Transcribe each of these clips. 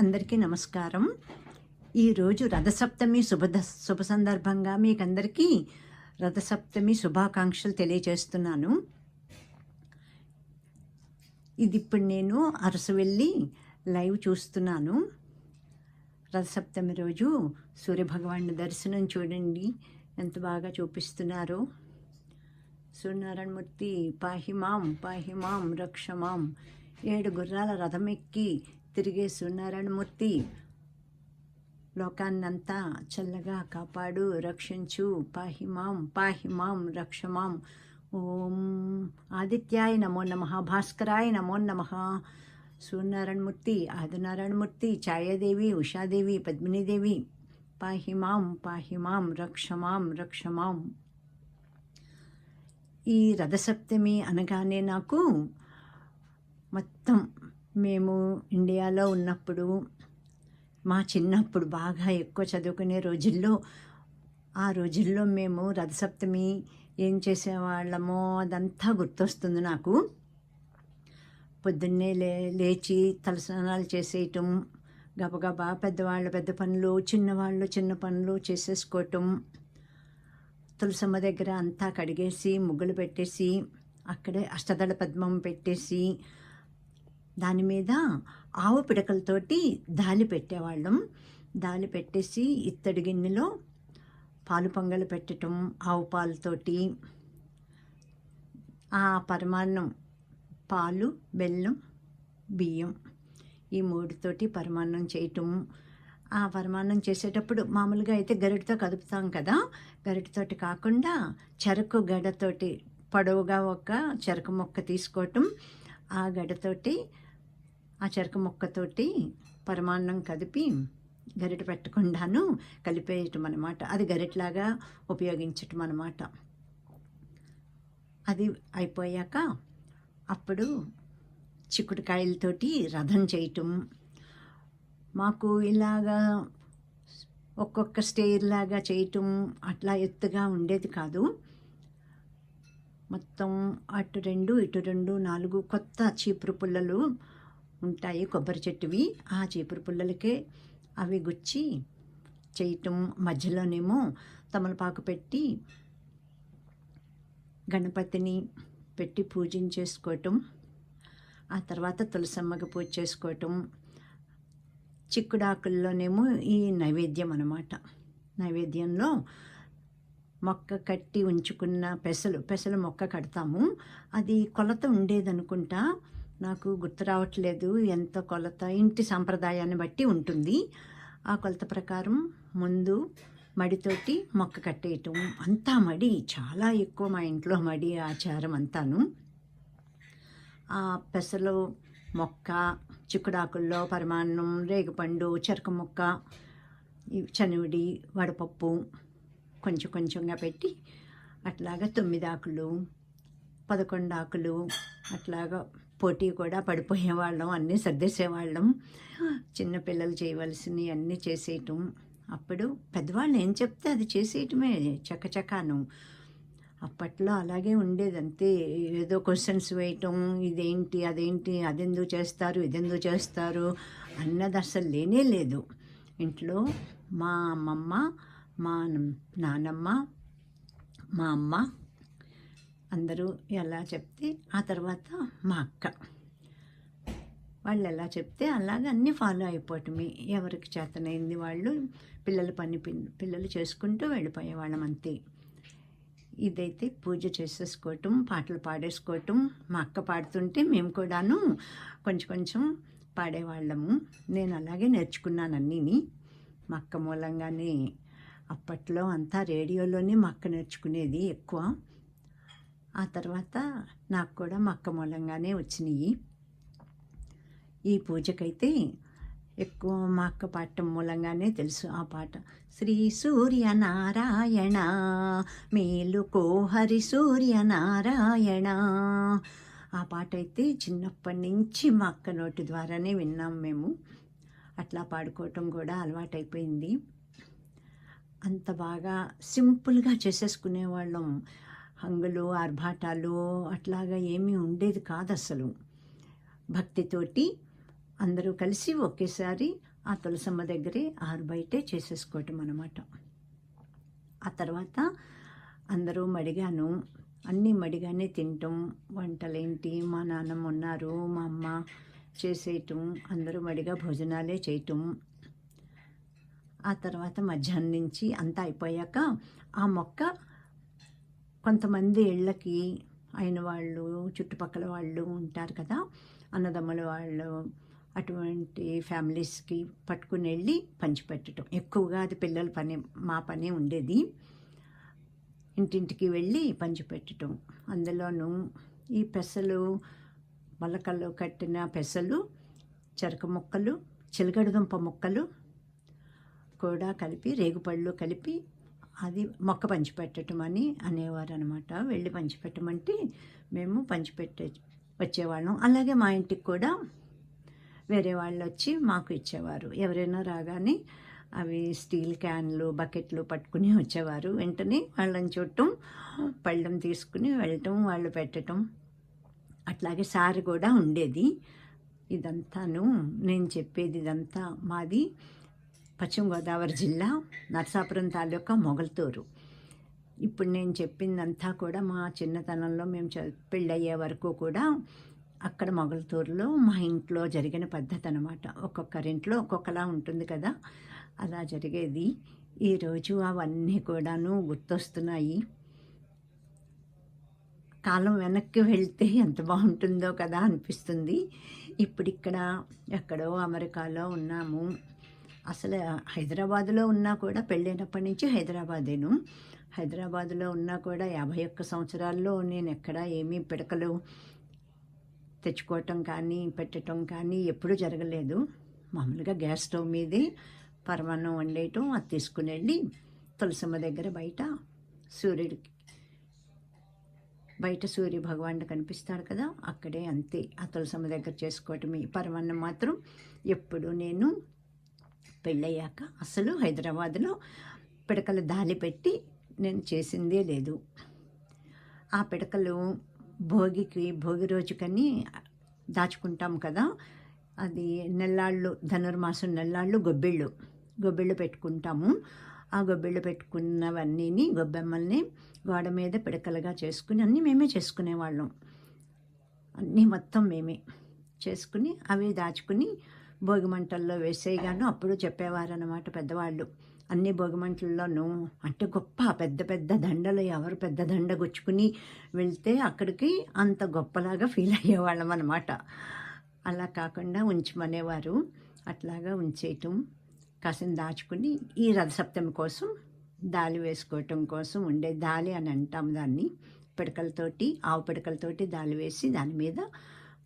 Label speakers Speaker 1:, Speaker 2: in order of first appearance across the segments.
Speaker 1: అందరికీ నమస్కారం. ఈరోజు రథసప్తమి శుభద శుభ సందర్భంగా మీకందరికీ రథసప్తమి శుభాకాంక్షలు తెలియజేస్తున్నాను. ఇది ఇప్పుడు నేను అరసు వెళ్ళి లైవ్ చూస్తున్నాను. రథసప్తమి రోజు సూర్యభగవాను దర్శనం చూడండి. ఎంత బాగా చూపిస్తున్నారో. సూర్యనారాయణమూర్తి పాహిమాం పాహిమాం రక్షమాం ఏడు గుర్రాల రథం ఎక్కి తిరిగే సూర్యనారాయణమూర్తి లోకాన్నంతా చల్లగా కాపాడు రక్షించు. పాహిమాం పాహిమాం రక్షమాం. ఓం ఆదిత్యాయ నమో నమ భాస్కరాయ నమో నమ. సూర్యనారాయణమూర్తి ఆదినారాయణమూర్తి ఛాయాదేవి ఉషాదేవి పద్మినీదేవి. పాహిమాం పాహిమాం రక్షమాం రక్షమాం. ఈ రథసప్తమి అనగానే నాకు మొత్తం మేము ఇండియాలో ఉన్నప్పుడు మా చిన్నప్పుడు బాగా ఎక్కువ చదువుకునే రోజుల్లో ఆ రోజుల్లో మేము రథసప్తమి ఏం చేసేవాళ్ళమో అదంతా గుర్తొస్తుంది నాకు. పొద్దున్నే లే లేచి తలస్నానాలు చేసేయటం గబగబా పెద్దవాళ్ళ పెద్ద పనులు చిన్నవాళ్ళు చిన్న పనులు చేసేసుకోవటం తులసమ్మ దగ్గర అంతా కడిగేసి ముగ్గులు పెట్టేసి అక్కడే అష్టదళ పద్మం పెట్టేసి దాని మీద ఆవు పిడకలతోటి దాలి పెట్టేవాళ్ళం. దాలి పెట్టేసి ఇత్తడి గిన్నెలో పాలు పొంగలు పెట్టడం ఆవు పాలతోటి ఆ పరమాన్నం పాలు బెల్లం బియ్యం ఈ మూడుతోటి పరమాన్నం చేయటం. ఆ పరమాన్నం చేసేటప్పుడు మామూలుగా అయితే గరిటతో కదుపుతాం కదా. గరిటతోటి కాకుండా చెరకు గడతోటి పొడవుగా ఒక చెరకు మొక్క తీసుకోవటం. ఆ గడతోటి ఆ చెరకు మొక్కతోటి పరమాన్నం కదిపి గరిట పెట్టకుండాను కలిపేయటం అనమాట అది గరిటలాగా ఉపయోగించటం అనమాట అది అయిపోయాక అప్పుడు చిక్కుడుకాయలతోటి రథం చేయటం. మాకు ఇలాగా ఒక్కొక్క స్టేర్ లాగా చేయటం అట్లా ఎత్తుగా ఉండేది కాదు. మొత్తం అటు రెండు ఇటు రెండు నాలుగు కొత్త చీపురు పుల్లలు ఉంటాయి కొబ్బరి చెట్టువి. ఆ చీపురు పుల్లలకే అవి గుచ్చి చేయటం మధ్యలోనేమో తమలపాకు పెట్టి గణపతిని పెట్టి పూజించేసుకోవటం ఆ తర్వాత తులసమ్మకి పూజ చేసుకోవటం చిక్కుడాకుల్లోనేమో ఈ నైవేద్యం అన్నమాట. నైవేద్యంలో మొక్క కట్టి ఉంచుకున్న పెసలు పెసలు మొక్క కడతాము. అది కొలత ఉండేదనుకుంటా. నాకు గుర్తు రావట్లేదు ఎంత కొలత ఇంటి సాంప్రదాయాన్ని బట్టి ఉంటుంది. ఆ కొలత ప్రకారం ముందు మడితోటి మొక్క కట్టేయటం. అంతా మడి చాలా ఎక్కువ మా ఇంట్లో మడి ఆచారం అంతాను. ఆ పెసలు మొక్క చిక్కుడాకుల్లో పరమాన్నం రేగుపండు చెరక మొక్క చనివిడి వడపప్పు కొంచెం కొంచెంగా పెట్టి అట్లాగా తొమ్మిది ఆకులు పదకొండు ఆకులు అట్లాగా పోటీ కూడా పడిపోయేవాళ్ళం అన్నీ సర్దేసేవాళ్ళం చిన్నపిల్లలు చేయవలసినవి అన్నీ చేసేయటం. అప్పుడు పెద్దవాళ్ళు ఏం చెప్తే అది చేసేయటమే చకచకాను. అప్పట్లో అలాగే ఉండేది అంతే. ఏదో క్వశ్చన్స్ వేయటం ఇదేంటి అదేంటి అదెందుకు చేస్తారు ఇదెందుకు చేస్తారు అన్నది అసలు లేనే లేదు. ఇంట్లో మా అమ్మమ్మ మా నానమ్మ మా అమ్మ అందరూ ఎలా చెప్తే ఆ తర్వాత మా అక్క. వాళ్ళు ఎలా చెప్తే అలాగ అన్నీ ఫాలో అయిపోవటమే. ఎవరికి చేతనైంది వాళ్ళు పిల్లల పని పిల్లలు చేసుకుంటూ వెళ్ళిపోయేవాళ్ళం అంతే. ఇదైతే పూజ చేసేసుకోవటం పాటలు పాడేసుకోవటం. మా అక్క పాడుతుంటే మేము కూడాను కొంచెం కొంచెం పాడేవాళ్ళము. నేను అలాగే నేర్చుకున్నాను అన్నీని. మా అక్క మూలంగానే అప్పట్లో అంతా రేడియోలోనే మా అక్క నేర్చుకునేది ఎక్కువ. ఆ తర్వాత నాకు కూడా మా అక్క మూలంగానే వచ్చినాయి. ఈ పూజకైతే ఎక్కువ మా అక్క పాడటం మూలంగానే తెలుసు. ఆ పాట శ్రీ సూర్య నారాయణ మేలుకో హరి సూర్యనారాయణ. ఆ పాట అయితే చిన్నప్పటి నుంచి మా అక్క నోటి ద్వారానే విన్నాం మేము. అట్లా పాడుకోవటం కూడా అలవాటైపోయింది. అంత బాగా సింపుల్గా చేసేసుకునేవాళ్ళం. హంగులు ఆర్భాటాలు అట్లాగా ఏమీ ఉండేది కాదు అసలు భక్తితోటి అందరూ కలిసి ఒకేసారి ఆ తులసమ్మ దగ్గరే ఆరు బయటే చేసేసుకోవటం అనమాట ఆ తర్వాత అందరూ మడిగాను. అన్నీ మడిగానే తింటాం. వంటలేంటి? మా నాన్నమ్మ ఉన్నారు మా అమ్మ చేసేయటం. అందరూ మడిగా భోజనాలే చేయటం. ఆ తర్వాత మధ్యాహ్నం నుంచి అంతా అయిపోయాక ఆ మొక్క కొంతమంది ఇళ్ళకి అయిన వాళ్ళు చుట్టుపక్కల వాళ్ళు ఉంటారు కదా అన్నదమ్ముల వాళ్ళు అటువంటి ఫ్యామిలీస్కి పట్టుకుని వెళ్ళి పంచిపెట్టడం ఎక్కువగా అది పిల్లల పని మా పని ఉండేది. ఇంటింటికి వెళ్ళి పంచిపెట్టడం అందులోనూ ఈ పెసలు మొలకల్లో కట్టిన పెసలు చెరక ముక్కలు చిలకడదుంప ముక్కలు కూడా కలిపి రేగుపళ్ళు కలిపి అది మొక్క పంచిపెట్టడం అని అనేవారు అనమాట వెళ్ళి పంచిపెట్టమంటే మేము పంచిపెట్టే వచ్చేవాళ్ళం. అలాగే మా ఇంటికి కూడా వేరే వాళ్ళు వచ్చి మాకు ఇచ్చేవారు. ఎవరైనా రాగానే అవి స్టీల్ క్యాన్లు బకెట్లు పట్టుకుని వచ్చేవారు. వెంటనే వాళ్ళని చుట్టం పళ్ళం తీసుకుని వెళ్ళటం వాళ్ళు పెట్టడం అట్లాగే సారి కూడా ఉండేది. ఇదంతాను నేను చెప్పేది ఇదంతా. మాది పశ్చిమ గోదావరి జిల్లా నరసాపురం తాలూకా మొగల్తూరు. ఇప్పుడు నేను చెప్పిందంతా కూడా మా చిన్నతనంలో మేము పెళ్ళయ్యే వరకు కూడా అక్కడ మొగల్తూరులో మా ఇంట్లో జరిగిన పద్ధతి అనమాట ఒక్కొక్కరింట్లో ఒక్కొక్కలా ఉంటుంది కదా అలా జరిగేది. ఈరోజు అవన్నీ కూడాను గుర్తొస్తున్నాయి. కాలం వెనక్కి వెళ్తే ఎంత బాగుంటుందో కదా అనిపిస్తుంది. ఇప్పుడు ఇక్కడ ఎక్కడో అమెరికాలో ఉన్నాము. అసలు హైదరాబాదులో ఉన్నా కూడా పెళ్ళైనప్పటి నుంచి హైదరాబాదేను. హైదరాబాదులో ఉన్నా కూడా యాభై ఒక్క సంవత్సరాల్లో నేను ఎక్కడా ఏమీ పిడకలు తెచ్చుకోవటం కానీ పెట్టడం కానీ ఎప్పుడూ జరగలేదు. మామూలుగా గ్యాస్ స్టవ్ మీదే పరమాన్నం వండేయటం అది తీసుకుని వెళ్ళి తులసమ్మ దగ్గర బయట సూర్యుడికి బయట సూర్య భగవానుడు కనిపిస్తాడు కదా అక్కడే అంతే. ఆ తులసమ్మ దగ్గర చేసుకోవటమే. పరమాన్నం మాత్రం ఎప్పుడు నేను పెళ్ళయ్యాక అసలు హైదరాబాద్లో పిడకలు దాలి పెట్టి నేను చేసిందే లేదు. ఆ పిడకలు భోగికి భోగి రోజుకని దాచుకుంటాం కదా. అది నెల్లాళ్ళు ధనుర్మాసం నెల్లాళ్ళు గొబ్బిళ్ళు గొబ్బిళ్ళు పెట్టుకుంటాము. ఆ గొబ్బిళ్ళు పెట్టుకున్నవన్నీని గొబ్బెమ్మల్ని గోడ మీద పిడకలుగా చేసుకుని అన్నీ మేమే చేసుకునేవాళ్ళం. అన్నీ మొత్తం మేమే చేసుకుని అవి దాచుకుని భోగి మంటల్లో వేసేయగాను అప్పుడు చెప్పేవారు పెద్దవాళ్ళు. అన్ని భోగిమంటల్లోనూ అంటే గొప్ప పెద్ద పెద్ద దండలు ఎవరు పెద్ద దండ గుచ్చుకుని వెళ్తే అక్కడికి అంత గొప్పలాగా ఫీల్ అయ్యేవాళ్ళం అనమాట అలా కాకుండా ఉంచమనేవారు. అట్లాగా ఉంచేయటం కాసిన దాచుకుని ఈ రథసప్తమి కోసం దాలి వేసుకోవటం కోసం ఉండే దాలి అని అంటాం దాన్ని. పిడకలతోటి ఆవు పిడకలతోటి దాలి వేసి దాని మీద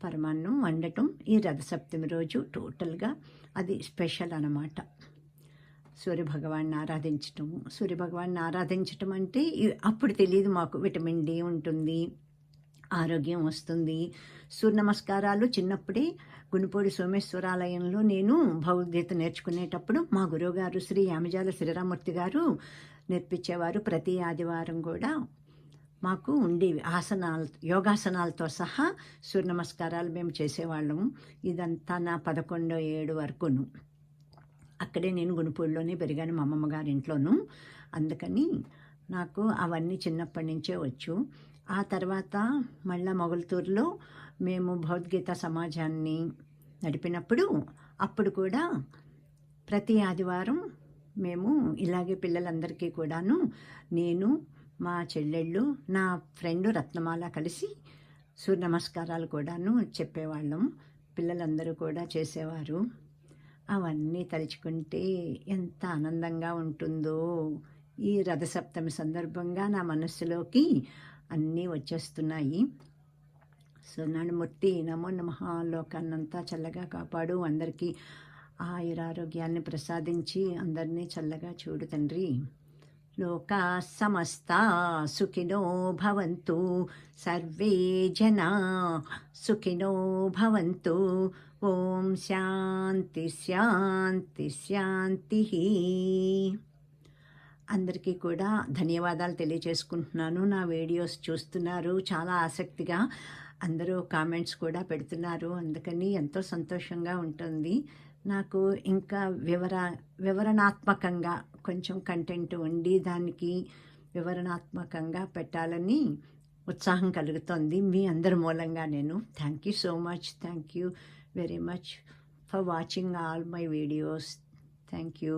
Speaker 1: పరమాన్నం వండటం ఈ రథసప్తమి రోజు టోటల్గా అది స్పెషల్ అనమాట సూర్యభగవాన్ని ఆరాధించటం. సూర్యభగవాన్ని ఆరాధించటం అంటే అప్పుడు తెలియదు మాకు విటమిన్ డి ఉంటుంది ఆరోగ్యం వస్తుంది. సూర్య నమస్కారాలు చిన్నప్పుడే గునిపూడి సోమేశ్వరాలయంలో నేను భగవద్గీత నేర్చుకునేటప్పుడు మా గురువుగారు శ్రీ యామజాల శ్రీరామూర్తి గారు నేర్పించేవారు. ప్రతి ఆదివారం కూడా మాకు ఉండేవి. ఆసనాలు యోగాసనాలతో సహా సూర్య నమస్కారాలు మేము చేసేవాళ్ళము ఇదంతా నా పదకొండో ఏడు వరకును. అక్కడే నేను గునుపూడిలోనే పెరిగాను మా అమ్మమ్మ గారి ఇంట్లోనూ. అందుకని నాకు అవన్నీ చిన్నప్పటి నుంచే వచ్చు. ఆ తర్వాత మళ్ళా మొగల్తూరులో మేము భగవద్గీత సమాజాన్ని నడిపినప్పుడు అప్పుడు కూడా ప్రతి ఆదివారం మేము ఇలాగే పిల్లలందరికీ కూడాను నేను మా చెల్లెళ్ళు నా ఫ్రెండ్ రత్నమాల కలిసి సూర్య నమస్కారాలు కూడాను చెప్పేవాళ్ళం. పిల్లలందరూ కూడా చేసేవారు. అవన్నీ తలుచుకుంటే ఎంత ఆనందంగా ఉంటుందో. ఈ రథసప్తమి సందర్భంగా నా మనస్సులోకి అన్నీ వచ్చేస్తున్నాయి. సో సోనాడుమూర్తి నమో నమ లోకాన్నంతా చల్లగా కాపాడు. అందరికీ ఆయురారోగ్యాన్ని ప్రసాదించి అందరినీ చల్లగా చూడు తండ్రి. లోకా సమస్త సుఖినో భవంతు సర్వే జనా సుఖినో భవంతు ఓం శాంతి శాంతి శాంతి అందరికీ కూడా ధన్యవాదాలు తెలియజేసుకుంటున్నాను. నా వీడియోస్ చూస్తున్నారు. చాలా ఆసక్తిగా అందరూ కామెంట్స్ కూడా పెడుతున్నారు. అందుకని ఎంతో సంతోషంగా ఉంటుంది. నాకు ఇంకా వివర వివరణాత్మకంగా కొంచెం కంటెంట్ ఉండి దానికి వివరణాత్మకంగా పెట్టాలని ఉత్సాహం కలుగుతోంది మీ అందరి మూలంగా నేను. Thank you so much thank you very much for watching all my videos thank you